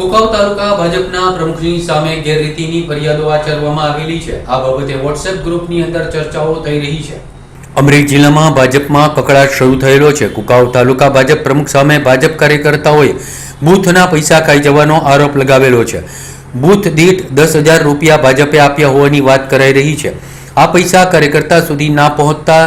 કુકાવ તાલુકા ભાજપના પ્રમુખની સામે ગેરરીતિની ફરિયાદો આચરવામાં આવેલી છે. આ બાબતે વોટ્સએપ ગ્રુપની અંદર ચર્ચાઓ થઈ રહી છે. અમરેલી જિલ્લામાં ભાજપમાં કકળાટ શરૂ થયેલો છે. કુકાવ તાલુકા ભાજપ પ્રમુખ સામે ભાજપ કાર્યકર્તાઓએ બૂથના પૈસા ખાઈ જવાનો આરોપ લગાવેલો છે. બૂથ દીઠ દસ હજાર રૂપિયા ભાજપે આપ્યા હોવાની વાત કરાઈ રહી છે. આ પૈસા કાર્યકર્તા સુધી ના પહોંચતા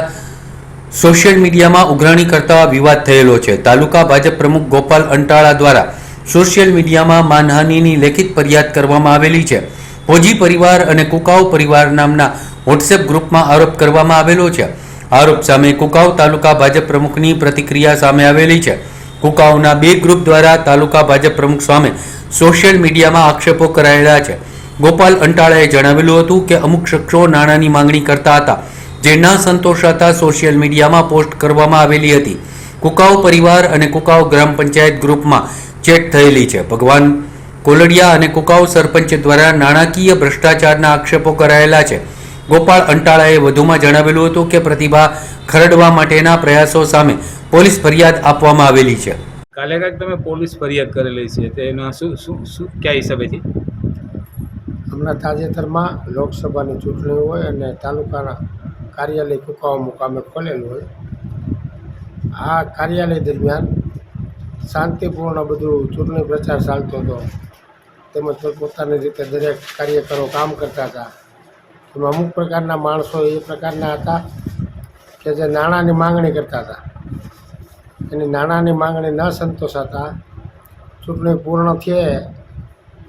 સોશિયલ મીડિયામાં ઉઘરાણી કરતા વિવાદ થયેલો છે. તાલુકા ભાજપ પ્રમુખ ગોપાલ અંટાળા દ્વારા સોશિયલ મીડિયામાં માનહાનિની લેખિત ફરિયાદ કરવામાં આવેલી છે. ભોજી પરિવાર અને કુકાવ પરિવાર નામના વોટ્સએપ ગ્રુપમાં આરોપ કરવામાં આવેલો છે. આરોપ સામે કુકાવ તાલુકા ભાજપ પ્રમુખની પ્રતિક્રિયા સામે આવેલી છે. કુકાવના બે ગ્રુપ દ્વારા તાલુકા ભાજપ પ્રમુખ સામે સોશિયલ મીડિયામાં આક્ષેપો કરાયેલા છે. ગોપાલ અંટાળાએ જણાવેલું હતું કે અમુક શખ્સો નાણાંની માંગણી કરતા હતા, જે ના સંતોષાતા સોશિયલ મીડિયામાં પોસ્ટ કરવામાં આવેલી હતી. કુકાવ પરિવાર અને કુકાવ ગ્રામ પંચાયત ગ્રુપમાં ચેટ થયેલી છે. ભગવાન કોલડિયા અને કુકાઉ સરપંચ દ્વારા નાણાકીય ભ્રષ્ટાચારના આક્ષેપો કરાયેલા છે. ગોપાળ અંટાળાએ વધુમાં જણાવેલું હતું કે પ્રતિભા ખરડવા માટેના પ્રયાસો સામે પોલીસ ફરિયાદ આપવામાં આવેલી છે. કાલે કાંઈક તમે પોલીસ ફરિયાદ કરેલી છે તો એના શું શું શું કયા હિસાબેથી હમણાં તાજેતરમાં લોકસભાની ચૂંટણી હોય અને તાલુકાના કાર્યાલય કુકાવા મુકામે ખોલેલું હોય. આ કાર્યાલય દરમિયાન શાંતિપૂર્ણ બધું ચૂંટણી પ્રચાર ચાલતો હતો. તેમજ પોતપોતાની રીતે દરેક કાર્યકરો કામ કરતા હતા. એમાં અમુક પ્રકારના માણસો એ પ્રકારના હતા કે જે નાણાંની માંગણી કરતા હતા. એની નાણાંની માંગણી ન સંતોષાતા ચૂંટણી પૂર્ણ થયે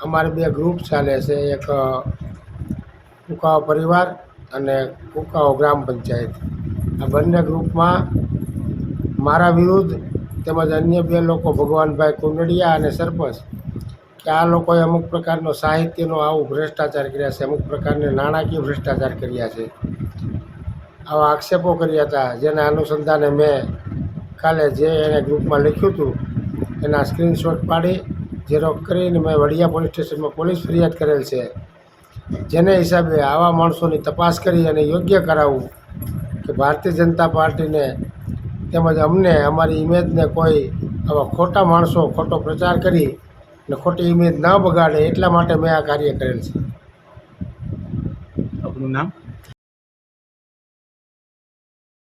અમારે બે ગ્રુપ ચાલે છે. એક કુકાઓ પરિવાર અને કુકાઓ ગ્રામ પંચાયત. આ બંને ગ્રુપમાં મારા વિરુદ્ધ તેમજ અન્ય બે લોકો ભગવાનભાઈ કુંડડિયા અને સરપંચ, કે આ લોકોએ અમુક પ્રકારનો સાહિત્યનો આવું ભ્રષ્ટાચાર કર્યા છે, અમુક પ્રકારને નાણાકીય ભ્રષ્ટાચાર કર્યા છે. આવા આક્ષેપો કર્યા હતા, જેના અનુસંધાને મેં કાલે જે એને ગ્રુપમાં લખ્યું હતું, એના સ્ક્રીનશોટ પાડી ઝેરોક્ષ કરીને મેં વડિયા પોલીસ સ્ટેશનમાં પોલીસ ફરિયાદ કરેલ છે. જેને હિસાબે આવા માણસોની તપાસ કરી અને યોગ્ય કરાવવું કે ભારતીય જનતા પાર્ટીને તેમજ અમને, અમારી ઇમેજને કોઈ આવા ખોટા માણસો ખોટો પ્રચાર કરી અને ખોટી ઇમેજ ન બગાડે એટલા માટે મેં આ કાર્ય કરેલ છે. આપનું નામ?